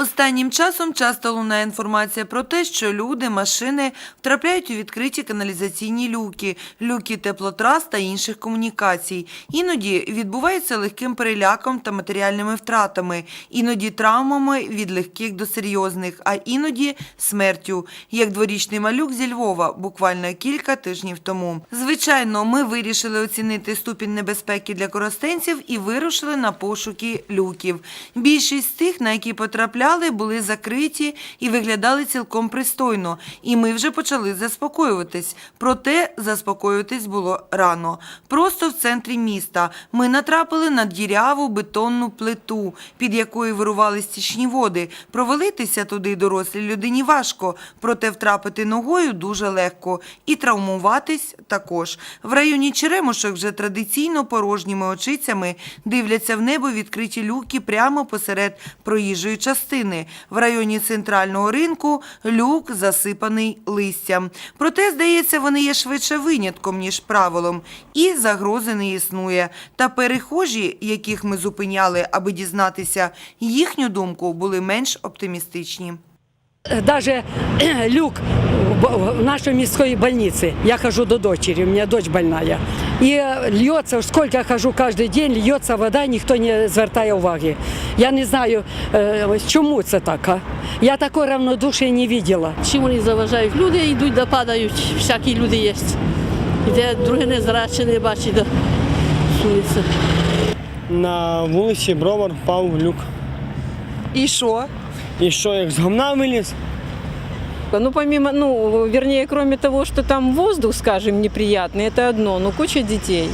Останнім часом часто лунає інформація про те, що люди, машини втрапляють у відкриті каналізаційні люки, люки теплотрас та інших комунікацій. Іноді відбуваються легким переляком та матеріальними втратами, іноді травмами від легких до серйозних, а іноді смертю, як дворічний малюк зі Львова буквально кілька тижнів тому. Звичайно, ми вирішили оцінити ступінь небезпеки для коростенців і вирушили на пошуки люків. Більшість з тих, на які потрапляли, були закриті і виглядали цілком пристойно. І ми вже почали заспокоюватись. Проте заспокоюватись було рано. Просто в центрі міста ми натрапили на діряву бетонну плиту, під якою вирували стічні води. Провалитися туди дорослій людині важко, проте втрапити ногою дуже легко. І травмуватись також. В районі Черемушок вже традиційно порожніми очицями дивляться в небо відкриті люки прямо посеред проїжджої частини. В районі центрального ринку люк засипаний листям. Проте, здається, вони є швидше винятком, ніж правилом. І загрози не існує. Та перехожі, яких ми зупиняли, аби дізнатися їхню думку, були менш оптимістичні. Даже люк в нашей міської больнице. Я хожу до дочери, у меня дочь больная. И льется, сколько я хожу каждый день, льется вода, ніхто не звертає уваги. Я не знаю, е, чому це так. а? Я такої равнодушия не видела. Чим вони заважають? Люди йдуть да падають, всякі люди є. Іде друге не зраче, не бачить, да. На вулиці Бровар впав люк. І що? І що, як з гомна виліз? Ну, помимо, ну, вернее, кроме того, что там воздух, скажем, неприятный, это одно, но куча детей,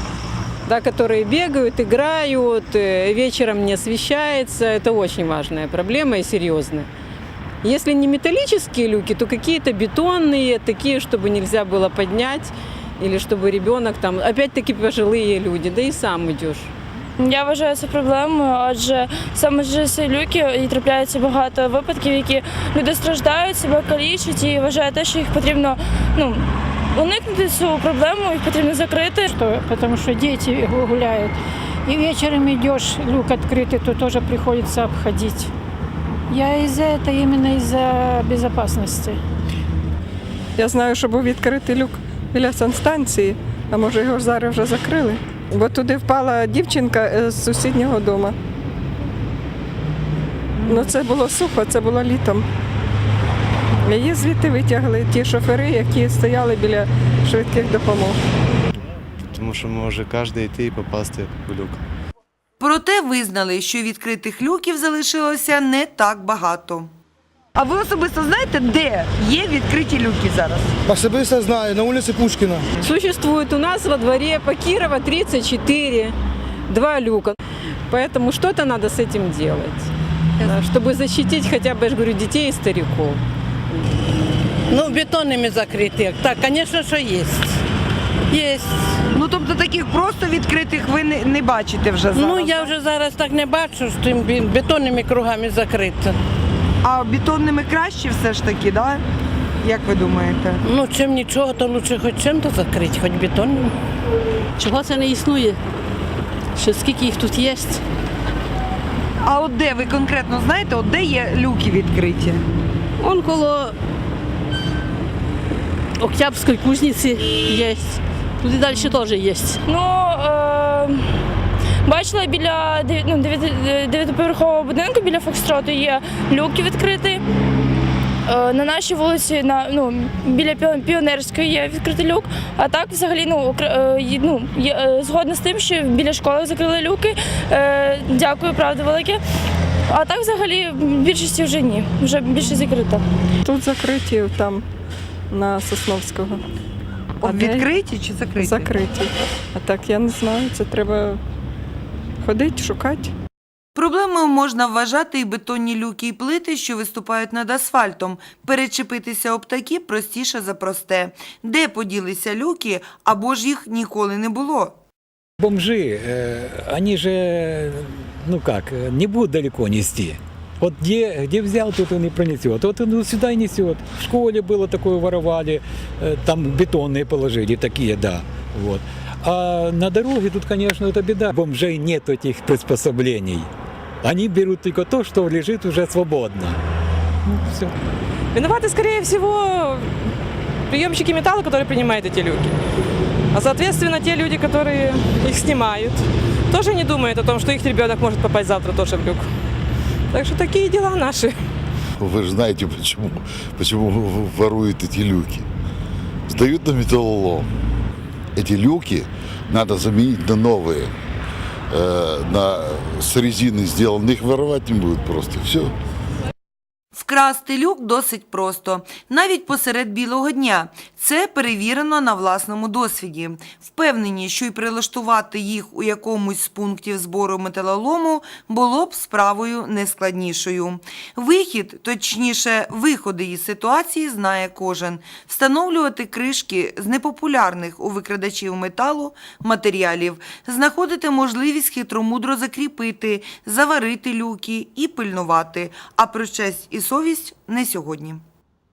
да, которые бегают, играют, э, вечером не освещается, это очень важная проблема и серьезная. Если не металлические люки, то какие-то бетонные, такие, чтобы нельзя было поднять, или чтобы ребенок там, опять-таки пожилые люди, да и сам идешь. Я вважаю це проблемою, адже саме через ці люки і трапляється багато випадків, які люди страждають, себе калічать і вважаю те, що їх потрібно ну, уникнути цю проблему, їх потрібно закрити. что, потому что дети гу- гуляют. И вечером идешь, люк открытый, то тоже приходится обходить. Я из-за этого, именно из-за безопасности. Я знаю, що був відкритий люк біля санстанції, а може його зараз вже закрили. Бо туди впала дівчинка е, з сусіднього дому. Ну це було сухо, це було літом. Її звідти витягли ті шофери, які стояли біля швидких допомог. тому що може кожен йти і попасти в люк. Проте визнали, що відкритих люків залишилося не так багато. А ви особисто знаєте, де є відкриті люки зараз? Особисто знаю, на вулиці Пушкіна. Существует у нас во дворе по Кирова 34, два люка. Поэтому что-то надо с этим делать, да, чтобы защитить хотя бы, я же говорю, детей и стариков. Ну, бетонними закриті. Так, звісно, що є. Є. Ну тобто таких просто відкритих ви не, не бачите вже зараз. Ну, я вже зараз так не бачу, що тим бі- бетонними кругами закрито. А бетонними краще все ж таки, да? Як ви думаєте? Ну, чим нічого, то лучше хоч чим-то закрити, хоч бетонним. Чого це не існує? Що скільки їх тут є? А от де ви конкретно знаєте, от де є люки відкриті? Он коло Октябрьської кузниці є. Туди далі теж є. Ну, е, бачила біля ну, дев'ятиповерхового будинку біля Фокстроту є люки відкриті. Е, На нашій вулиці, на, ну, біля Піонерської є відкритий люк. А так, взагалі, ну, е, є- ну, є, е, згодна з тим, що біля школи закрили люки. Е, Дякую, правда, велике. А так, взагалі, в більшості вже ні. Вже більше закрита. Тут закриті, там на Сосновського. А? Відкриті чи закриті? Закриті. А так я не знаю, це треба ходити, шукати. Проблемою можна вважати і бетонні люки і плити, що виступають над асфальтом. Перечепитися об такі простіше за просте. Де поділися люки, або ж їх ніколи не було. Бомжи, э, они же, ну как, э, не будут далеко нести. Вот где, где взял, тут он и пронесет. Вот он сюда и несет. В школе было такое воровали, э, там бетонные положили, такие, да. Вот. А на дороге тут, конечно, это беда. Бомжей нет этих приспособлений. Они берут только то, что лежит уже свободно. Ну, все. Виноваты, скорее всего, приемщики металла, которые принимают эти люки. А соответственно, те люди, которые их снимают, тоже не думают о том, что их ребенок может попасть завтра тоже в люк. Так что такие дела наши. Вы же знаете, почему, почему воруют эти люки. Сдают на металлолом. Эти люки надо заменить на новые. Э, на, с резины сделаны. Их воровать не будут просто. Все. Вкрасти люк досить просто, навіть посеред білого дня. Це перевірено на власному досвіді. Впевнені, що й прилаштувати їх у якомусь з пунктів збору металолому було б справою нескладнішою. Вихід, точніше, виходи із ситуації знає кожен. Встановлювати кришки з непопулярних у викрадачів металу матеріалів, знаходити можливість хитромудро закріпити, заварити люки і пильнувати. А про честь і совість не сьогодні.